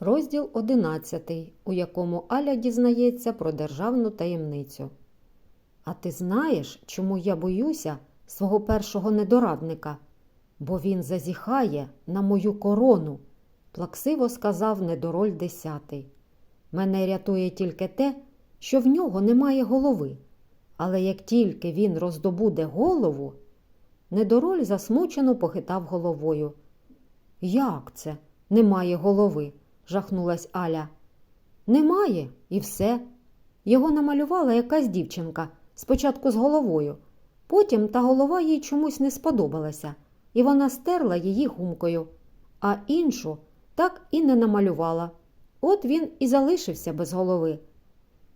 Розділ 11, у якому Аля дізнається про державну таємницю. А ти знаєш, чому я боюся свого першого недорадника? Бо він зазіхає на мою корону, плаксиво сказав недороль десятий. Мене рятує тільки те, що в нього немає голови. Але як тільки він роздобуде голову, недороль засмучено похитав головою. Як це? Немає голови? Жахнулась Аля. Немає, і все. Його намалювала якась дівчинка, спочатку з головою. Потім та голова їй чомусь не сподобалася, і вона стерла її гумкою, а іншу так і не намалювала. От він і залишився без голови.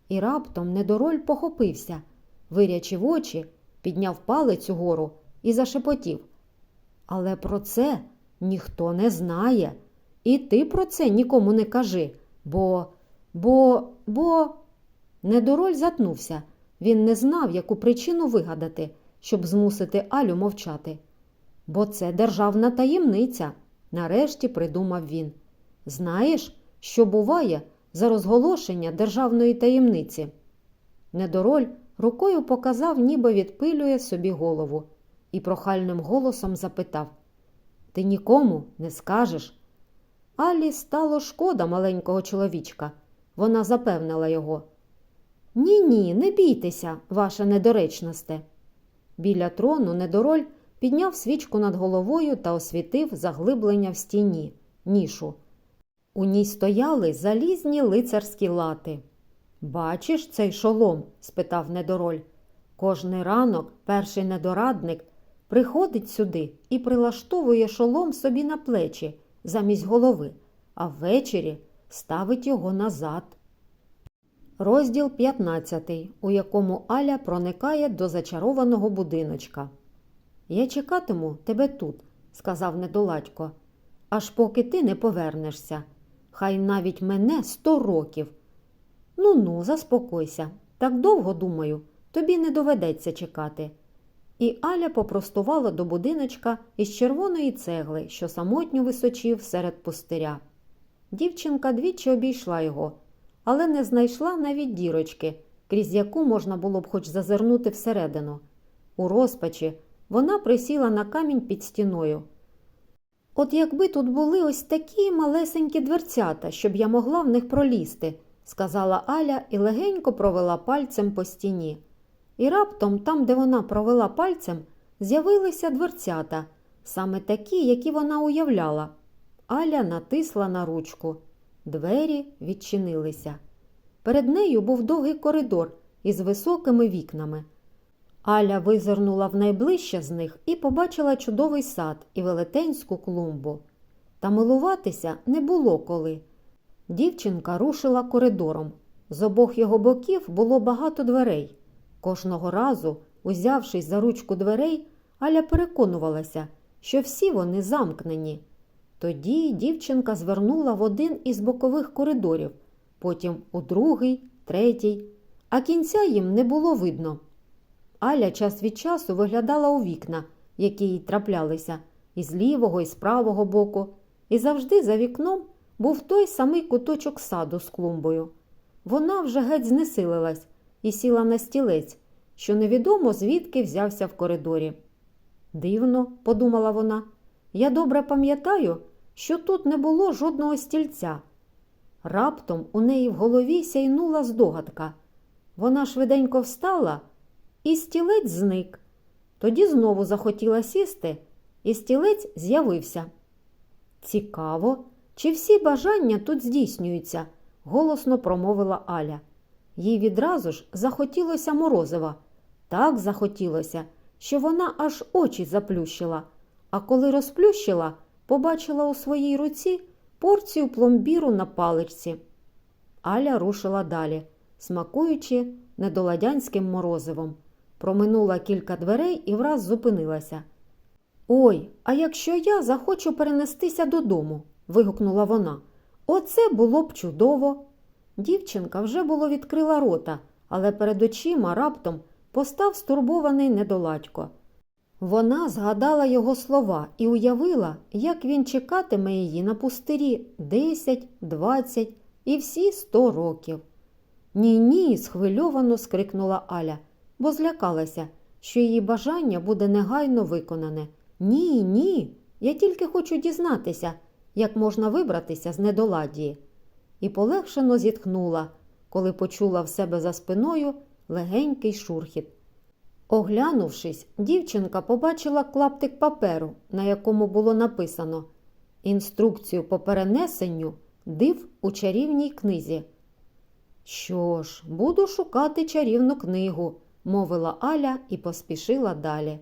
І раптом недороль похопився, вирячив очі, підняв палець угору і зашепотів. Але про це ніхто не знає. І ти про це нікому не кажи, бо, бо, бо. Недороль затнувся. Він не знав, яку причину вигадати, щоб змусити Алю мовчати. Бо це державна таємниця, нарешті придумав він. Знаєш, що буває за розголошення державної таємниці? Недороль рукою показав, ніби відпилює собі голову, і прохальним голосом запитав Ти нікому не скажеш? Алі стало шкода маленького чоловічка. Вона запевнила його. Ні, ні, не бійтеся, ваша недоречносте. Біля трону недороль підняв свічку над головою та освітив заглиблення в стіні, нішу. У ній стояли залізні лицарські лати. Бачиш цей шолом? спитав недороль. Кожний ранок перший недорадник приходить сюди і прилаштовує шолом собі на плечі замість голови, а ввечері ставить його назад. Розділ 15, у якому Аля проникає до зачарованого будиночка. Я чекатиму тебе тут, сказав недоладько, аж поки ти не повернешся. Хай навіть мене сто років. Ну ну, заспокойся. Так довго думаю, тобі не доведеться чекати. І Аля попростувала до будиночка із червоної цегли, що самотньо височив серед пустиря. Дівчинка двічі обійшла його, але не знайшла навіть дірочки, крізь яку можна було б хоч зазирнути всередину. У розпачі вона присіла на камінь під стіною. От якби тут були ось такі малесенькі дверцята, щоб я могла в них пролізти, сказала Аля і легенько провела пальцем по стіні. І раптом, там, де вона провела пальцем, з'явилися дверцята, саме такі, які вона уявляла. Аля натисла на ручку. Двері відчинилися. Перед нею був довгий коридор із високими вікнами. Аля визирнула в найближче з них і побачила чудовий сад і велетенську клумбу. Та милуватися не було коли. Дівчинка рушила коридором. З обох його боків було багато дверей. Кожного разу, узявшись за ручку дверей, Аля переконувалася, що всі вони замкнені. Тоді дівчинка звернула в один із бокових коридорів, потім у другий, третій, а кінця їм не було видно. Аля час від часу виглядала у вікна, які їй траплялися, із лівого і з правого боку, і завжди за вікном був той самий куточок саду з клумбою. Вона вже геть знесилилась і сіла на стілець, що невідомо звідки взявся в коридорі. Дивно, подумала вона, я добре пам'ятаю, що тут не було жодного стільця. Раптом у неї в голові сяйнула здогадка. Вона швиденько встала, і стілець зник. Тоді знову захотіла сісти, і стілець з'явився. Цікаво, чи всі бажання тут здійснюються, голосно промовила Аля. Їй відразу ж захотілося морозива. Так захотілося, що вона аж очі заплющила, а коли розплющила, побачила у своїй руці порцію пломбіру на паличці. Аля рушила далі, смакуючи недоладянським морозивом. Проминула кілька дверей і враз зупинилася. Ой, а якщо я захочу перенестися додому, вигукнула вона. Оце було б чудово. Дівчинка вже було відкрила рота, але перед очима раптом постав стурбований недоладько. Вона згадала його слова і уявила, як він чекатиме її на пустирі 10, 20 і всі 100 років. Ні, ні, схвильовано скрикнула Аля, бо злякалася, що її бажання буде негайно виконане. Ні, ні, я тільки хочу дізнатися, як можна вибратися з недоладії. І полегшено зітхнула, коли почула в себе за спиною легенький шурхіт. Оглянувшись, дівчинка побачила клаптик паперу, на якому було написано Інструкцію по перенесенню див у чарівній книзі. Що ж, буду шукати чарівну книгу, мовила Аля і поспішила далі.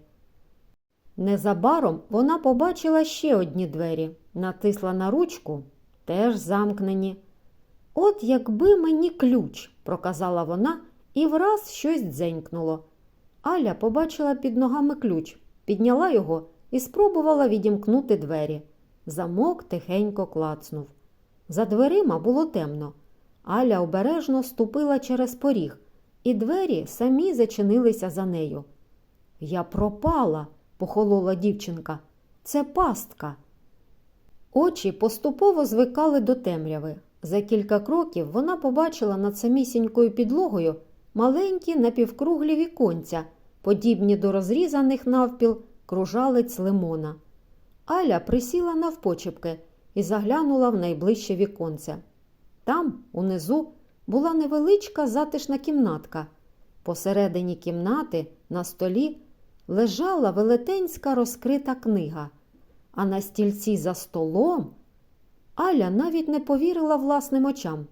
Незабаром вона побачила ще одні двері, натисла на ручку, теж замкнені. От якби мені ключ, проказала вона, і враз щось дзенькнуло. Аля побачила під ногами ключ, підняла його і спробувала відімкнути двері. Замок тихенько клацнув. За дверима було темно. Аля обережно ступила через поріг, і двері самі зачинилися за нею. Я пропала, похолола дівчинка. Це пастка. Очі поступово звикали до темряви. За кілька кроків вона побачила над самісінькою підлогою маленькі напівкруглі віконця, подібні до розрізаних навпіл кружалець лимона. Аля присіла навпочепки і заглянула в найближче віконце. Там, унизу, була невеличка затишна кімнатка. Посередині кімнати на столі лежала велетенська розкрита книга, а на стільці за столом Аля навіть не повірила власним очам.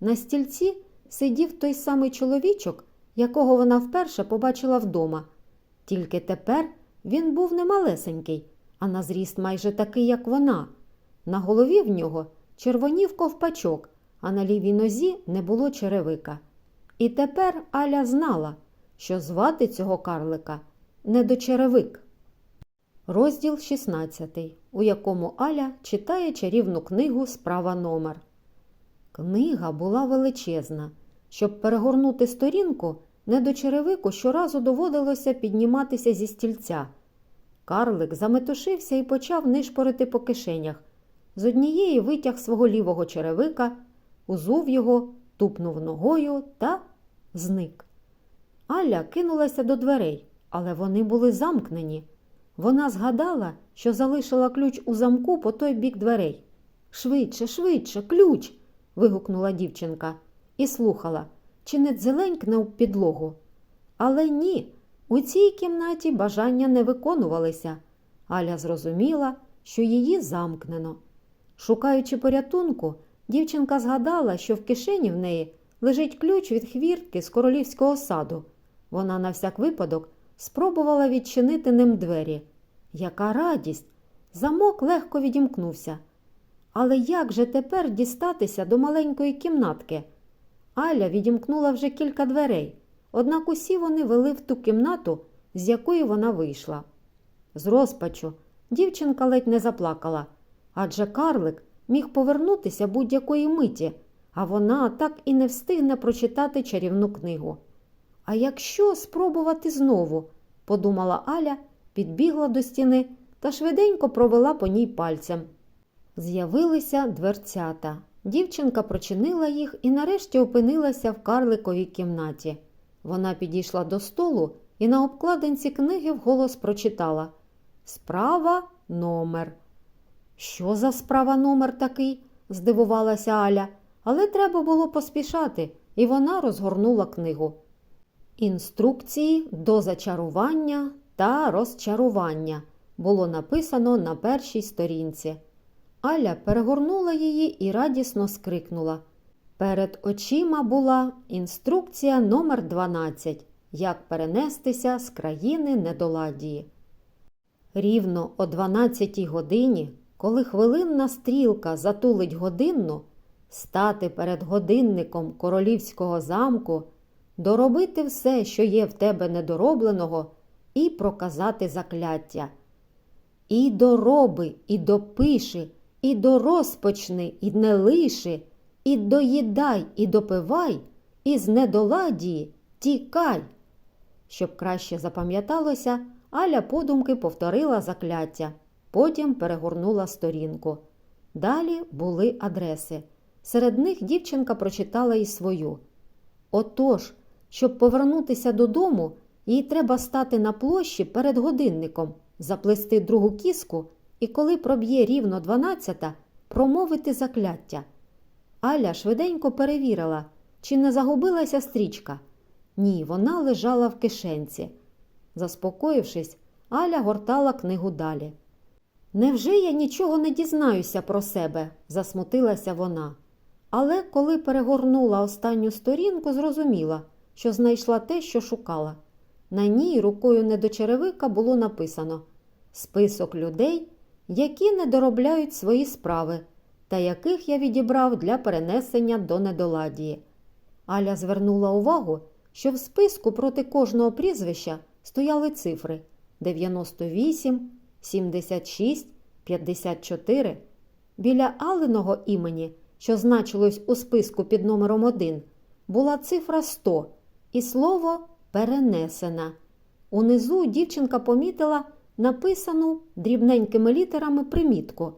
На стільці сидів той самий чоловічок, якого вона вперше побачила вдома. Тільки тепер він був не малесенький, а на зріст майже такий, як вона. На голові в нього червонів ковпачок, а на лівій нозі не було черевика. І тепер Аля знала, що звати цього карлика недочеревик. Розділ 16, у якому Аля читає чарівну книгу Справа номер. Книга була величезна. Щоб перегорнути сторінку, недочеревику щоразу доводилося підніматися зі стільця. Карлик заметушився і почав нишпорити по кишенях. З однієї витяг свого лівого черевика, узув його, тупнув ногою та зник. Аля кинулася до дверей, але вони були замкнені. Вона згадала, що залишила ключ у замку по той бік дверей. Швидше, швидше, ключ. вигукнула дівчинка і слухала, чи не дзеленькне підлогу. Але ні, у цій кімнаті бажання не виконувалися. Аля зрозуміла, що її замкнено. Шукаючи порятунку, дівчинка згадала, що в кишені в неї лежить ключ від хвіртки з королівського саду. Вона на всяк випадок спробувала відчинити ним двері. Яка радість! Замок легко відімкнувся. Але як же тепер дістатися до маленької кімнатки? Аля відімкнула вже кілька дверей, однак усі вони вели в ту кімнату, з якої вона вийшла. З розпачу дівчинка ледь не заплакала, адже карлик міг повернутися будь-якої миті, а вона так і не встигне прочитати чарівну книгу. А якщо спробувати знову, подумала Аля, підбігла до стіни та швиденько провела по ній пальцем. З'явилися дверцята. Дівчинка прочинила їх і нарешті опинилася в карликовій кімнаті. Вона підійшла до столу і на обкладинці книги вголос прочитала Справа номер. Що за справа номер такий? здивувалася Аля, але треба було поспішати, і вона розгорнула книгу. Інструкції до зачарування та розчарування було написано на першій сторінці. Аля перегорнула її і радісно скрикнула. Перед очима була інструкція номер 12 як перенестися з країни недоладії. Рівно о 12 годині, коли хвилинна стрілка затулить годинну, стати перед годинником королівського замку, доробити все, що є в тебе недоробленого, і проказати закляття. І дороби, і допиши, і дорозпочни, і не лиши, і доїдай, і допивай, і з недоладії тікай. Щоб краще запам'яталося, Аля подумки повторила закляття, потім перегорнула сторінку. Далі були адреси. Серед них дівчинка прочитала і свою. Отож, щоб повернутися додому, їй треба стати на площі перед годинником, заплести другу кіску і, коли проб'є рівно дванадцята, промовити закляття. Аля швиденько перевірила, чи не загубилася стрічка. Ні, вона лежала в кишенці. Заспокоївшись, Аля гортала книгу далі. Невже я нічого не дізнаюся про себе? засмутилася вона. Але коли перегорнула останню сторінку, зрозуміла, що знайшла те, що шукала. На ній рукою недочеревика було написано Список людей, які не доробляють свої справи, та яких я відібрав для перенесення до недоладії. Аля звернула увагу, що в списку проти кожного прізвища стояли цифри 98, 76, 54. Біля Алиного імені, що значилось у списку під номером 1, була цифра 100 і слово перенесена. Унизу дівчинка помітила написану дрібненькими літерами примітку.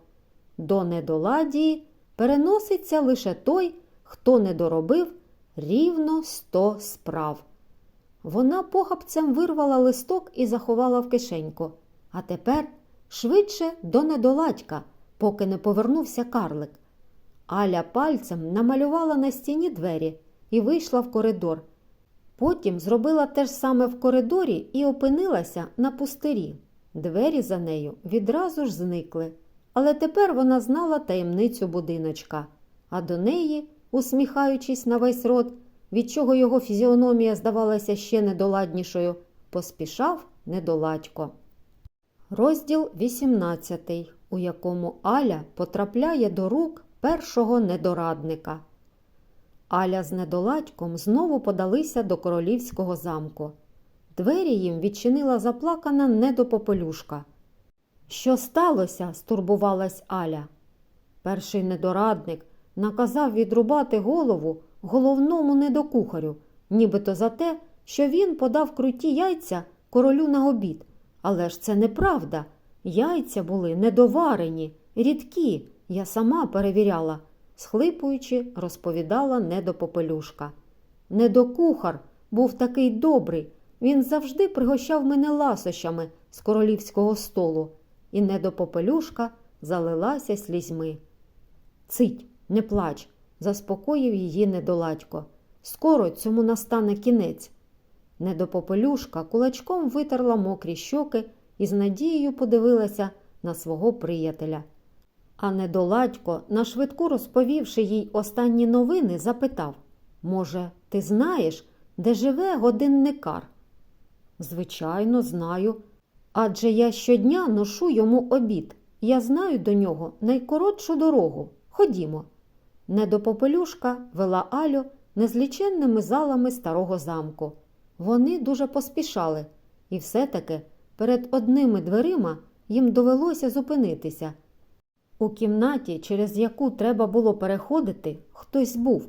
До недоладії переноситься лише той, хто не доробив рівно 100 справ. Вона похапцем вирвала листок і заховала в кишеньку. А тепер швидше до недоладька, поки не повернувся карлик. Аля пальцем намалювала на стіні двері і вийшла в коридор. Потім зробила те ж саме в коридорі і опинилася на пустирі. Двері за нею відразу ж зникли, але тепер вона знала таємницю будиночка, а до неї, усміхаючись на весь рот, від чого його фізіономія здавалася ще недоладнішою, поспішав недоладько. Розділ 18, у якому Аля потрапляє до рук першого недорадника. Аля з недоладьком знову подалися до королівського замку. Двері їм відчинила заплакана недопопелюшка. Що сталося? стурбувалась Аля. Перший недорадник наказав відрубати голову головному недокухарю, нібито за те, що він подав круті яйця королю на обід. Але ж це неправда. Яйця були недоварені, рідкі, я сама перевіряла, схлипуючи, розповідала недопопелюшка. Недокухар був такий добрий, він завжди пригощав мене ласощами з королівського столу, і недопопелюшка залилася слізьми. Цить, не плач, заспокоїв її недоладько. Скоро цьому настане кінець. Недопопелюшка кулачком витерла мокрі щоки і з надією подивилася на свого приятеля. А недоладько, нашвидку розповівши їй останні новини, запитав Може, ти знаєш, де живе годинникар? Звичайно, знаю. Адже я щодня ношу йому обід. Я знаю до нього найкоротшу дорогу. Ходімо. Недопопелюшка вела Алю незліченними залами старого замку. Вони дуже поспішали, і все-таки перед одними дверима їм довелося зупинитися. У кімнаті, через яку треба було переходити, хтось був.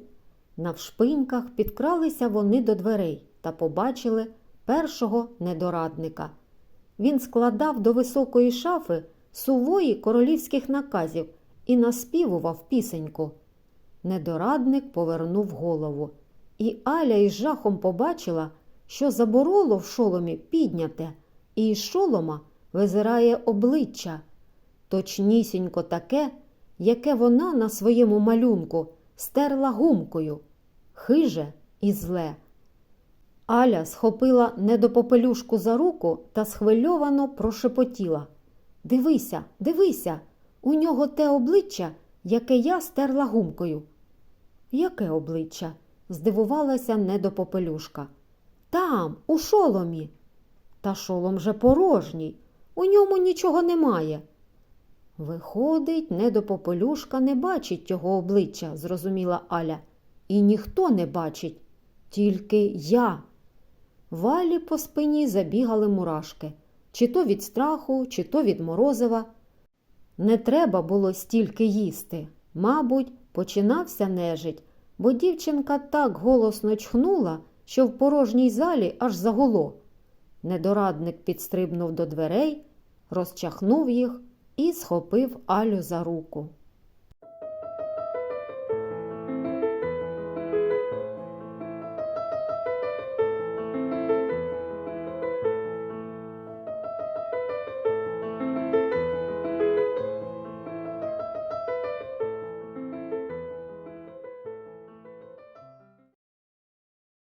Навшпиньках підкралися вони до дверей та побачили першого недорадника. Він складав до високої шафи сувої королівських наказів і наспівував пісеньку. Недорадник повернув голову, і Аля із жахом побачила, що забороло в шоломі підняте, і із шолома визирає обличчя, точнісінько таке, яке вона на своєму малюнку стерла гумкою, хиже і зле. Аля схопила недопопелюшку за руку та схвильовано прошепотіла Дивися, дивися, у нього те обличчя, яке я стерла гумкою. Яке обличчя? здивувалася недопопелюшка. Там, у шоломі. Та шолом же порожній, у ньому нічого немає. Виходить, недопопелюшка не бачить його обличчя, зрозуміла Аля. І ніхто не бачить, тільки я. Валі по спині забігали мурашки, чи то від страху, чи то від морозива. Не треба було стільки їсти. Мабуть, починався нежить, бо дівчинка так голосно чхнула, що в порожній залі аж загуло. Недорадник підстрибнув до дверей, розчахнув їх і схопив Алю за руку.